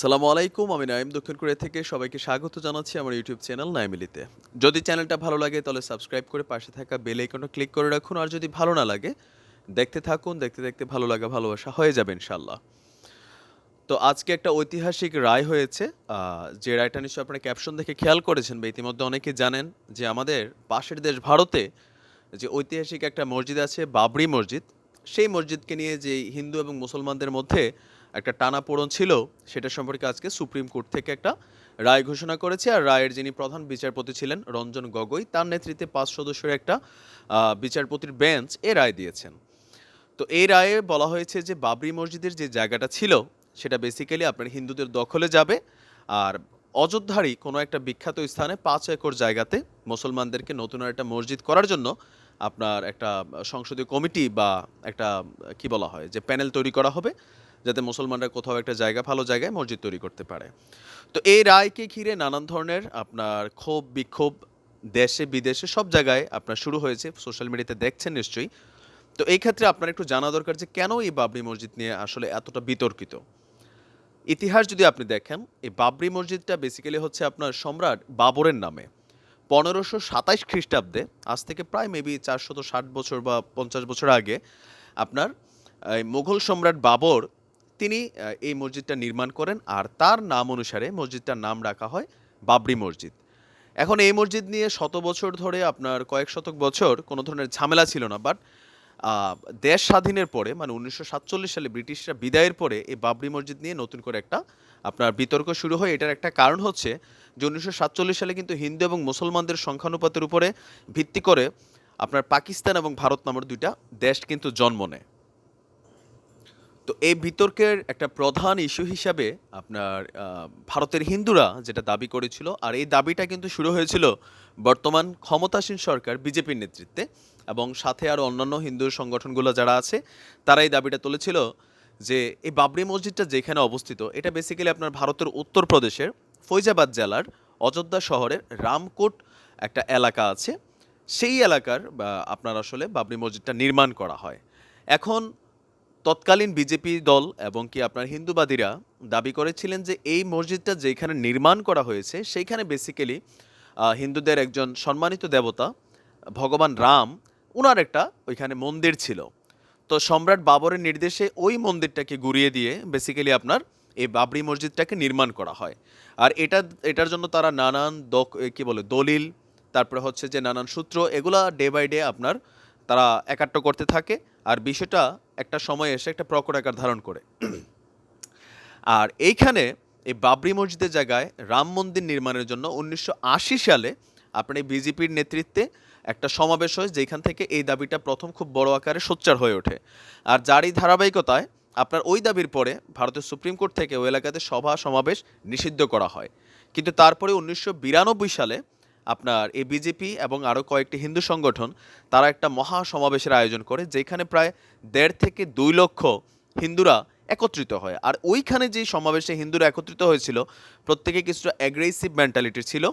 সালামু আলাইকুম, আমি নাইম দক্ষিণ কোরিয়া থেকে সবাইকে স্বাগত জানাচ্ছি আমার ইউটিউব চ্যানেল নাইমিলিতে যদি চ্যানেলটা ভালো লাগে তাহলে সাবস্ক্রাইব করে পাশে থাকা বেল আইকনটা ক্লিক করে রাখুন, আর যদি ভালো না লাগে, দেখতে থাকুন, দেখতে দেখতে ভালো লাগা, ভালোবাসা হয়ে যাবে ইনশাল্লাহ তো আজকে একটা ঐতিহাসিক রায় হয়েছে যে রায়টা নিশ্চয়ই আপনারা ক্যাপশন দেখে খেয়াল করেছেন বা ইতিমধ্যে অনেকে জানেন যে আমাদের পাশের দেশ ভারতে যে ঐতিহাসিক একটা মসজিদ আছে, বাবরি মসজিদ, সেই মসজিদকে নিয়ে যে হিন্দু এবং মুসলমানদের মধ্যে একটা টানাপোড়ন ছিল, সেটা সম্পর্কে আজকে সুপ্রিম কোর্ট থেকে একটা রায় ঘোষণা করেছে। আর রায়ের যিনি প্রধান বিচারপতি ছিলেন রঞ্জন গগৈ, তার নেতৃত্বে পাঁচ সদস্যের একটা বিচারপতির বেঞ্চ এ রায় দিয়েছেন। তো এই রায়ে বলা হয়েছে যে, বাবরি মসজিদের যে জায়গাটা ছিল, সেটা বেসিক্যালি আপনার হিন্দুদের দখলে যাবে। আর অযোধ্যারই কোনো একটা বিখ্যাত স্থানে পাঁচ একর জায়গাতে মুসলমানদেরকে নতুন একটা মসজিদ করার জন্য আপনার একটা সংসদীয় কমিটি বা একটা, কি বলা হয়, যে প্যানেল তৈরি করা হবে। যাতে মুসলমানরা কোথাও একটা জায়গা, ভালো জায়গায় মসজিদ তৈরি করতে পারে। তো এই রায়কে ঘিরে নানান ধরনের আপনার ক্ষোভ, বিক্ষোভ দেশে, বিদেশে, সব জায়গায় আপনার শুরু হয়েছে, সোশ্যাল মিডিয়াতে দেখছেন নিশ্চয়ই। তো এই ক্ষেত্রে আপনার একটু জানা দরকার যে কেন এই বাবরি মসজিদ নিয়ে আসলে এতটা বিতর্কিত? ইতিহাস যদি আপনি দেখেন, এই বাবরি মসজিদটা বেসিক্যালি হচ্ছে আপনার সম্রাট বাবরের নামে। পনেরোশো সাতাইশ খ্রিস্টাব্দে, আজ থেকে প্রায় মেবি চারশত ষাট বছর বা পঞ্চাশ বছর আগে, আপনার মুঘল সম্রাট বাবর তিনি এই মসজিদটা নির্মাণ করেন আর তার নাম অনুসারে মসজিদটার নাম রাখা হয় বাবরি মসজিদ। এখন এই মসজিদ নিয়ে শত বছর ধরে আপনার কয়েক শতক বছর কোনো ধরনের ঝামেলা ছিল না, বাট দেশ স্বাধীনের পরে মানে উনিশশো সাতচল্লিশ সালে ব্রিটিশরা বিদায়ের পরে এই বাবরি মসজিদ নিয়ে নতুন করে একটা আপনার বিতর্ক শুরু হয়। এটার একটা কারণ হচ্ছে যে উনিশশো সাতচল্লিশ সালে কিন্তু হিন্দু এবং মুসলমানদের সংখ্যানুপাতের উপরে ভিত্তি করে আপনার পাকিস্তান এবং ভারত নামের দুইটা দেশ কিন্তু জন্ম নেয়। তো এই বিতর্কের একটা প্রধান ইস্যু হিসাবে আপনার ভারতের হিন্দুরা যেটা দাবি করেছিল, আর এই দাবিটা কিন্তু শুরু হয়েছিল বর্তমান ক্ষমতাসীন সরকার বিজেপির নেতৃত্বে এবং সাথে আর অন্যান্য হিন্দু সংগঠনগুলো যারা আছে, তারা এই দাবিটা তুলেছিল যে এই বাবরি মসজিদটা যেখানে অবস্থিত, এটা বেসিক্যালি আপনার ভারতের উত্তরপ্রদেশের ফৈজাবাদ জেলার অযোধ্যা শহরের রামকোট একটা এলাকা আছে। সেই এলাকার আপনার আসলে বাবরি মসজিদটা নির্মাণ করা হয়। এখন তৎকালীন বিজেপি দল এবং কি আপনার হিন্দুবাদীরা দাবি করেছিলেন যে এই মসজিদটা যেখানে নির্মাণ করা হয়েছে, সেইখানে বেসিক্যালি হিন্দুদের একজন সম্মানিত দেবতা, ভগবান রাম ওনার একটা ওইখানে মন্দির ছিল। তো সম্রাট বাবরের নির্দেশে ওই মন্দিরটাকে ঘুরিয়ে দিয়ে বেসিক্যালি আপনার এই বাবরি মসজিদটাকে নির্মাণ করা হয়। আর এটা, এটার জন্য তারা নানান দক কী বলে, দলিল, তারপরে হচ্ছে যে নানান সূত্র, এগুলা ডে বাই ডে আপনার তারা একাট্ট করতে থাকে আর বিষয়টা একটা সময় এসে একটা প্রকট আকার ধারণ করে। আর এইখানে এই বাবরি মসজিদের জায়গায় রাম মন্দির নির্মাণের জন্য উনিশশো আশি সালে আপনার এই বিজেপির নেতৃত্বে একটা সমাবেশ হয়, যেখান থেকে এই দাবিটা প্রথম খুব বড় আকারে সোচ্চার হয়ে ওঠে। আর যার এই ধারাবাহিকতায় আপনার ওই দাবির পরে ভারতের সুপ্রিম কোর্ট থেকে ওই এলাকাতে সভা সমাবেশ নিষিদ্ধ করা হয়। কিন্তু তারপরে উনিশশো বিরানব্বই সালে আপনার এই বিজেপি এবং আরও কয়েকটি হিন্দু সংগঠন, তারা একটা মহা সমাবেশের আয়োজন করে, যেখানে প্রায় দেড় থেকে দুই লক্ষ হিন্দুরা একত্রিত হয়। আর ওইখানে যে সমাবেশে হিন্দুরা একত্রিত হয়েছিল, প্রত্যেকে কিছুটা অ্যাগ্রেসিভ মেন্টালিটি ছিল।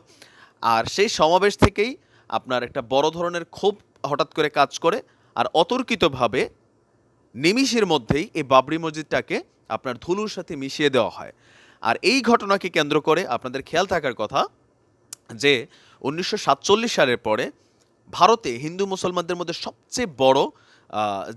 আর সেই সমাবেশ থেকেই আপনার একটা বড় ধরনের ক্ষোভ হঠাৎ করে কাজ করে। আর অতর্কিতভাবে নিমিষের মধ্যেই এই বাবরি মসজিদটাকে আপনার ধুলুর সাথে মিশিয়ে দেওয়া হয়। আর এই ঘটনাকে কেন্দ্র করে আপনাদের খেয়াল থাকার কথা যে উনিশশো সাতচল্লিশ সালের পরে ভারতে হিন্দু মুসলমানদের মধ্যে সবচেয়ে বড়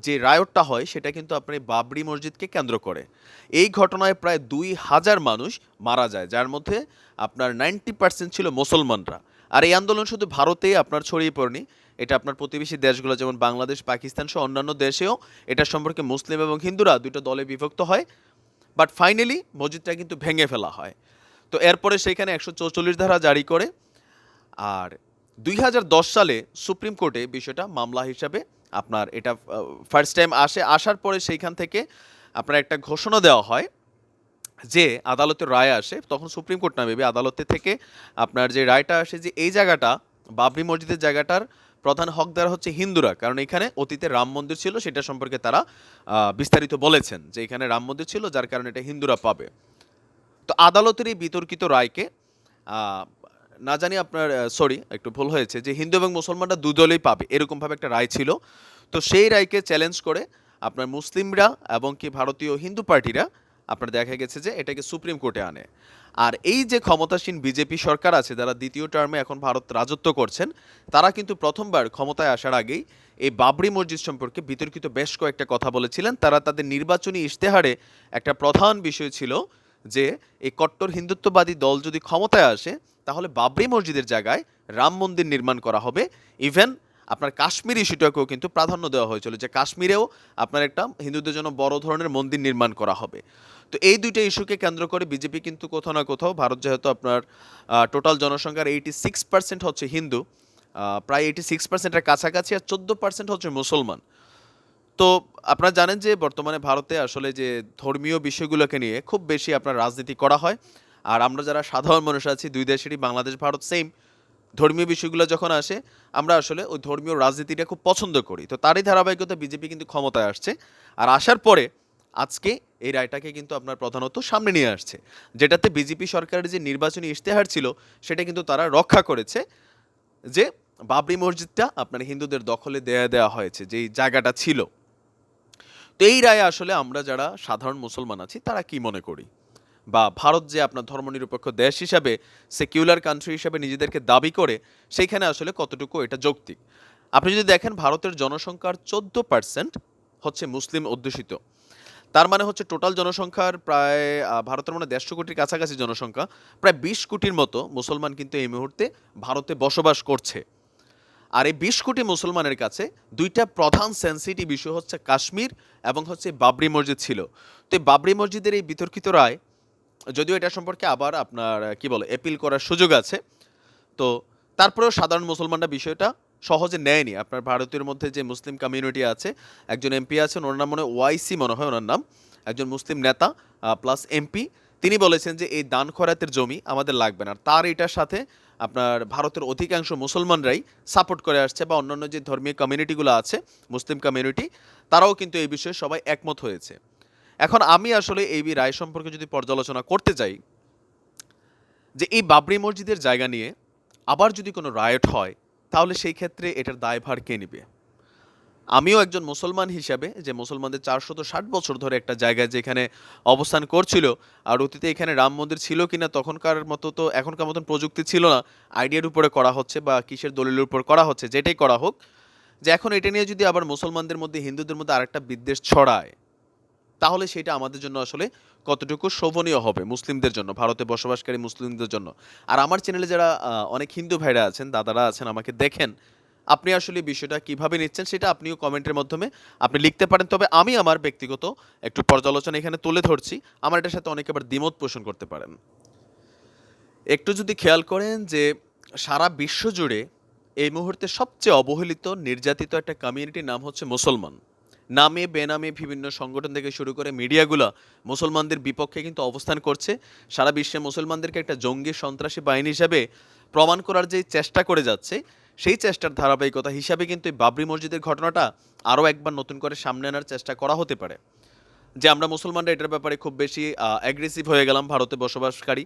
যে রায়টটা হয় সেটা কিন্তু আপনি বাবরি মসজিদকে কেন্দ্র করে। এই ঘটনায় প্রায় দুই হাজার মানুষ মারা যায়, যার মধ্যে আপনার নাইনটি পার্সেন্ট ছিল মুসলমানরা। আর এই আন্দোলন শুধু ভারতে আপনার ছড়িয়ে পড়েনি, এটা আপনার প্রতিবেশী দেশগুলো যেমন বাংলাদেশ, পাকিস্তান সহ অন্যান্য দেশেও এটা সম্পর্কে মুসলিম এবং হিন্দুরা দুটো দলে বিভক্ত হয়। বাট ফাইনালি মসজিদটা কিন্তু ভেঙে ফেলা হয়। তো এরপরে সেখানে একশো চৌচল্লিশ ধারা জারি করে আর দুই হাজার দশ সালে সুপ্রিম কোর্টে বিষয়টা মামলা হিসাবে আপনার এটা ফার্স্ট টাইম আসে। আসার পরে সেইখান থেকে আপনার একটা ঘোষণা দেওয়া হয় যে আদালতের রায় আসে। তখন সুপ্রিম কোর্ট না ভেবে আদালতের থেকে আপনার যে রায়টা আসে যে এই জায়গাটা, বাবরি মসজিদের জায়গাটার প্রধান হকদার হচ্ছে হিন্দুরা। কারণ এখানে অতীতে রাম মন্দির ছিল, সেটা সম্পর্কে তারা বিস্তারিত বলেছেন যে এখানে রাম মন্দির ছিল, যার কারণে এটা হিন্দুরা পাবে। তো আদালতের এই বিতর্কিত রায়কে না জানি আপনার সরি একটু ভুল হয়েছে যে হিন্দু এবং মুসলমানরা দুদলেই পাবে, এরকমভাবে একটা রায় ছিল। তো সেই রায়কে চ্যালেঞ্জ করে আপনার মুসলিমরা এবং কি ভারতীয় হিন্দু পার্টিরা আপনার দেখা গেছে যে এটাকে সুপ্রিম কোর্টে আনে। আর এই যে ক্ষমতাসীন বিজেপি সরকার আছে, যারা দ্বিতীয় টার্মে এখন ভারত রাজত্ব করছেন, তারা কিন্তু প্রথমবার ক্ষমতায় আসার আগেই এই বাবরি মসজিদ সম্পর্কে বিতর্কিত বেশ কয়েকটা কথা বলেছিলেন। তারা তাদের নির্বাচনী ইশতেহারে একটা প্রধান বিষয় ছিল যে এই কট্টর হিন্দুত্ববাদী দল যদি ক্ষমতায় আসে, তাহলে বাবরি মসজিদের জায়গায় রাম মন্দির নির্মাণ করা হবে। ইভেন আপনার কাশ্মীর ইস্যুটাকেও কিন্তু প্রাধান্য দেওয়া হয়েছিল যে কাশ্মীরেও আপনার একটা হিন্দুদের জন্য বড় ধরনের মন্দির নির্মাণ করা হবে। তো এই দুইটা ইস্যুকে কেন্দ্র করে বিজেপি কিন্তু কোথাও না কোথাও, ভারত যেহেতু আপনার টোটাল জনসংখ্যার এইটি সিক্স পার্সেন্ট হচ্ছে হিন্দু প্রায় এইটি সিক্স পার্সেন্টের কাছাকাছি আর চোদ্দ পার্সেন্ট হচ্ছে মুসলমান। তো আপনারা জানেন যে বর্তমানে ভারতে আসলে যে ধর্মীয় বিষয়গুলোকে নিয়ে খুব বেশি আপনার রাজনীতি করা হয়। আর আমরা যারা সাধারণ মানুষ আছি, দুই দেশেরই বাংলাদেশ, ভারত সেম ধর্মীয় বিষয়গুলো যখন আসে, আমরা আসলে ওই ধর্মীয় রাজনীতিটা খুব পছন্দ করি। তো তারই ধারাবাহিকতা বিজেপি কিন্তু ক্ষমতায় আসছে। আর আসার পরে আজকে এই রায়টাকে কিন্তু আপনার প্রধানত সামনে নিয়ে আসছে। যেটাতে বিজেপি সরকারের যে নির্বাচনী ইশতেহার ছিল, সেটা কিন্তু তারা রক্ষা করেছে। যে বাবরি মসজিদটা আপনার হিন্দুদের দখলে দেয়া দেওয়া হয়েছে, যেই জায়গাটা ছিল। তো এই রায়ে আসলে আমরা যারা সাধারণ মুসলমান আছি, তারা কি মনে করি? বা ভারত যে আপনার ধর্মনিরপেক্ষ দেশ হিসাবে সেকিউলার কান্ট্রি হিসাবে নিজেদেরকে দাবি করে, সেইখানে আসলে কতটুকু এটা যৌক্তিক? আপনি যদি দেখেন, ভারতের জনসংখ্যার চোদ্দ পার্সেন্ট হচ্ছে মুসলিম অধ্যুষিত। তার মানে হচ্ছে টোটাল জনসংখ্যার প্রায় ভারতের মানে দেড়শো কোটির কাছাকাছি জনসংখ্যা, প্রায় বিশ কোটির মতো মুসলমান কিন্তু এই মুহূর্তে ভারতে বসবাস করছে। আর এই বিশ কোটি মুসলমানের কাছে দুইটা প্রধান সেন্সিটিভ ইস্যু হচ্ছে কাশ্মীর এবং হচ্ছে বাবরি মসজিদ ছিল। তো এই বাবরি মসজিদের এই বিতর্কিত রায়, যদিও এটা সম্পর্কে আবার আপনার, কি বলে অ্যাপিল করার সুযোগ আছে, তো তারপরেও সাধারণ মুসলমানরা বিষয়টা সহজে নেয়নি। আপনার ভারতের মধ্যে যে মুসলিম কমিউনিটি আছে, একজন এমপি আছেন, ওনার নাম মনে ওয়াইসি মনে হয় ওনার নাম, একজন মুসলিম নেতা প্লাস এমপি তিনি বলেছেন যে এই দান খরাতের জমি আমাদের লাগবে না। তার এটার সাথে আপনার ভারতের অধিকাংশ মুসলমানরাই সাপোর্ট করে আসছে বা অন্যান্য যে ধর্মীয় কমিউনিটিগুলো আছে মুসলিম কমিউনিটি তারাও কিন্তু এই বিষয়ে সবাই একমত হয়েছে। এখন আমি আসলে এই রায় সম্পর্কে যদি পর্যালোচনা করতে যাই, যে এই বাবরি মসজিদের জায়গা নিয়ে আবার যদি কোনো রায়ট হয়, তাহলে সেই ক্ষেত্রে এটার দায়ভার কে নেবে? আমিও একজন মুসলমান হিসাবে যে মুসলমানদের চারশত ষাট বছর ধরে একটা জায়গায় যেখানে অবস্থান করছিল, আর অতীতে এখানে রাম মন্দির ছিল কিনা তখনকার মতো তো এখনকার মতন প্রযুক্তি ছিল না। আইডিয়ার উপরে করা হচ্ছে বা কিসের দলিলের উপর করা হচ্ছে যেটাই করা হোক, যে এখন এটা নিয়ে যদি আবার মুসলমানদের মধ্যে, হিন্দুদের মধ্যে আরেকটা বিদ্বেষ ছড়ায়, তাহলে সেটা আমাদের জন্য আসলে কতটুকু শোভনীয় হবে মুসলিমদের জন্য, ভারতে বসবাসকারী মুসলিমদের জন্য। আর আমার চ্যানেলে যারা অনেক হিন্দু ভাইরা আছেন, দাদারা আছেন, আমাকে দেখেন আপনি আসলে বিষয়টা কীভাবে নিচ্ছেন সেটা আপনিও কমেন্টের মাধ্যমে আপনি লিখতে পারেন। তবে আমি আমার ব্যক্তিগত একটু পর্যালোচনা এখানে তুলে ধরছি। আমার এটার সাথে অনেকে আবার দ্বিমত পোষণ করতে পারেন। একটু যদি খেয়াল করেন যে সারা বিশ্ব জুড়ে এই মুহূর্তে সবচেয়ে অবহেলিত, নির্যাতিত একটা কমিউনিটির নাম হচ্ছে মুসলমান। নামে, বেনামে বিভিন্ন সংগঠন থেকে শুরু করে মিডিয়াগুলো মুসলমানদের বিপক্ষে কিন্তু অবস্থান করছে। সারা বিশ্বে মুসলমানদেরকে একটা জঙ্গি সন্ত্রাসী বাহিনী হিসাবে প্রমাণ করার যে চেষ্টা করে যাচ্ছে সেই চেষ্টার ধারাবাহিকতা হিসাবে কিন্তু এই বাবরি মসজিদের ঘটনাটা আরও একবার নতুন করে সামনে আনার চেষ্টা করা হতে পারে। যে আমরা মুসলমানরা এটার ব্যাপারে খুব বেশি অ্যাগ্রেসিভ হয়ে গেলাম ভারতে বসবাসকারী।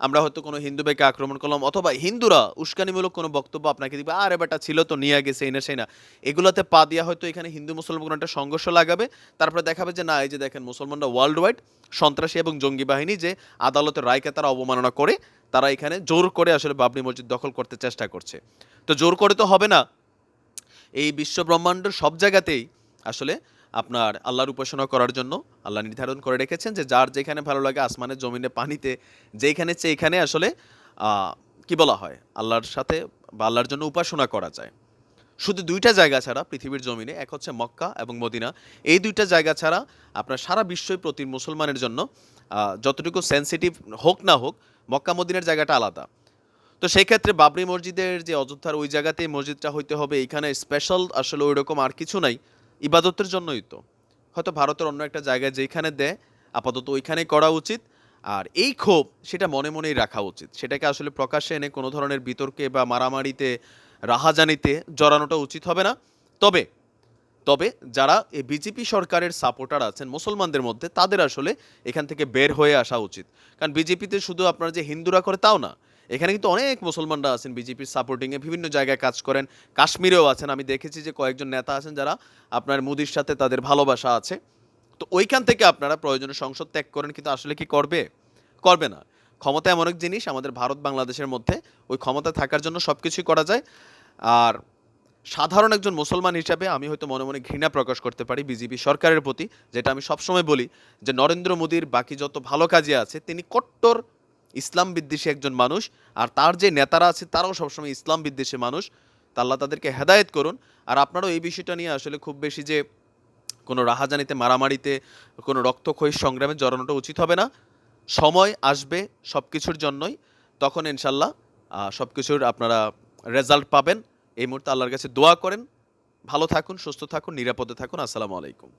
আমরা হয়তো কোনো হিন্দু ভাইকে আক্রমণ করলাম, অথবা হিন্দুরা উস্কানিমূলক কোনো বক্তব্য আপনাকে দিবে, আরে বেটা ছিল তো, নিয়ে গেছে এই না, সেই না। এগুলোতে পা দিয়া হয়তো এখানে হিন্দু মুসলমান কোনো একটা সংঘর্ষ লাগাবে, তারপরে দেখাবে যে না, এই যে দেখেন, মুসলমানরা ওয়ার্ল্ড ওয়াইড সন্ত্রাসী এবং জঙ্গি বাহিনী যে আদালতের রায়কে তারা অবমাননা করে, তারা এখানে জোর করে আসলে বাবরি মসজিদ দখল করতে চেষ্টা করছে। তো জোর করে তো হবে না। এই বিশ্ব ব্রহ্মাণ্ডের সব জায়গাতেই আসলে আপনার আল্লাহর উপাসনা করার জন্য আল্লাহ নির্ধারণ করে রেখেছেন যে যার যেখানে ভালো লাগে আসমানে জমিনে পানিতে যেখানে সেইখানে আসলে কি বলা হয়, আল্লাহর সাথে বা আল্লাহর জন্য উপাসনা করা যায়। শুধু দুইটা জায়গা ছাড়া পৃথিবীর জমিনে, এক হচ্ছে মক্কা এবং মদিনা, এই দুইটা জায়গা ছাড়া আপনার সারা বিশ্বই প্রতি মুসলমানের জন্য যতটুকু সেন্সিটিভ হোক না হোক, মক্কা মদিনার জায়গাটা আলাদা। তো সেই ক্ষেত্রে বাবরি মসজিদের যে অযোধ্যার ওই জায়গাতেই মসজিদটা হইতে হবে এখানে স্পেশাল আসলে ওই রকম আর কিছু নাই। ইবাদতের জন্যই তো। হয়তো ভারতের অন্য একটা জায়গায় যেখানে দেয়, আপাতত ওইখানেই করা উচিত। আর এই ক্ষোভ, সেটা মনে মনেই রাখা উচিত। সেটাকে আসলে প্রকাশ্যে এনে কোনো ধরনের বিতর্কে বা মারামারিতে, রাহাজানিতে জড়ানোটা উচিত হবে না। তবে তবে যারা এই বিজেপি সরকারের সাপোর্টার আছেন, মুসলমানদের মধ্যে, তাদের আসলে এখান থেকে বের হয়ে আসা উচিত। কারণ বিজেপিতে শুধু আপনার যে হিন্দুরা করে তাও না এখানে কিন্তু অনেক মুসলমানরা আছেন, বিজেপির সাপোর্টিংয়ে বিভিন্ন জায়গায় কাজ করেন। কাশ্মীরেও আছেন, আমি দেখেছি যে কয়েকজন নেতা আছেন যারা আপনার মোদির সাথে তাদের ভালোবাসা আছে। তো ওইখান থেকে আপনারা প্রয়োজনে সংসদ ত্যাগ করেন, কিন্তু আসলে কি করবে? করবে না। ক্ষমতা এমন এক জিনিস, আমাদের ভারত বাংলাদেশের মধ্যে ওই ক্ষমতা থাকার জন্য সব কিছুই করা যায়। আর সাধারণ একজন মুসলমান হিসাবে আমি হয়তো মনে মনে ঘৃণা প্রকাশ করতে পারি বিজেপি সরকারের প্রতি, যেটা আমি সবসময় বলি যে নরেন্দ্র মোদীর বাকি যত ভালো কাজে আছে, তিনি কট্টর ইসলাম বিদ্বেষী একজন মানুষ, আর তার যে নেতারা আছে, তারাও সবসময় ইসলাম বিদ্বেষী মানুষ। তা আল্লাহ তাদেরকে হেদায়েত করুন। আর আপনারাও এই বিষয়টা নিয়ে আসলে খুব বেশি যে কোনো রাহাজানিতে, মারামারিতে, কোনো রক্তক্ষয়ী সংগ্রামে জড়ানোটা উচিত হবে না। সময় আসবে সব কিছুর জন্যই। তখন ইনশাল্লাহ সব কিছুর আপনারা রেজাল্ট পাবেন। এই মুহূর্তে আল্লাহর কাছে দোয়া করেন। ভালো থাকুন, সুস্থ থাকুন, নিরাপদে থাকুন। আসসালামু আলাইকুম।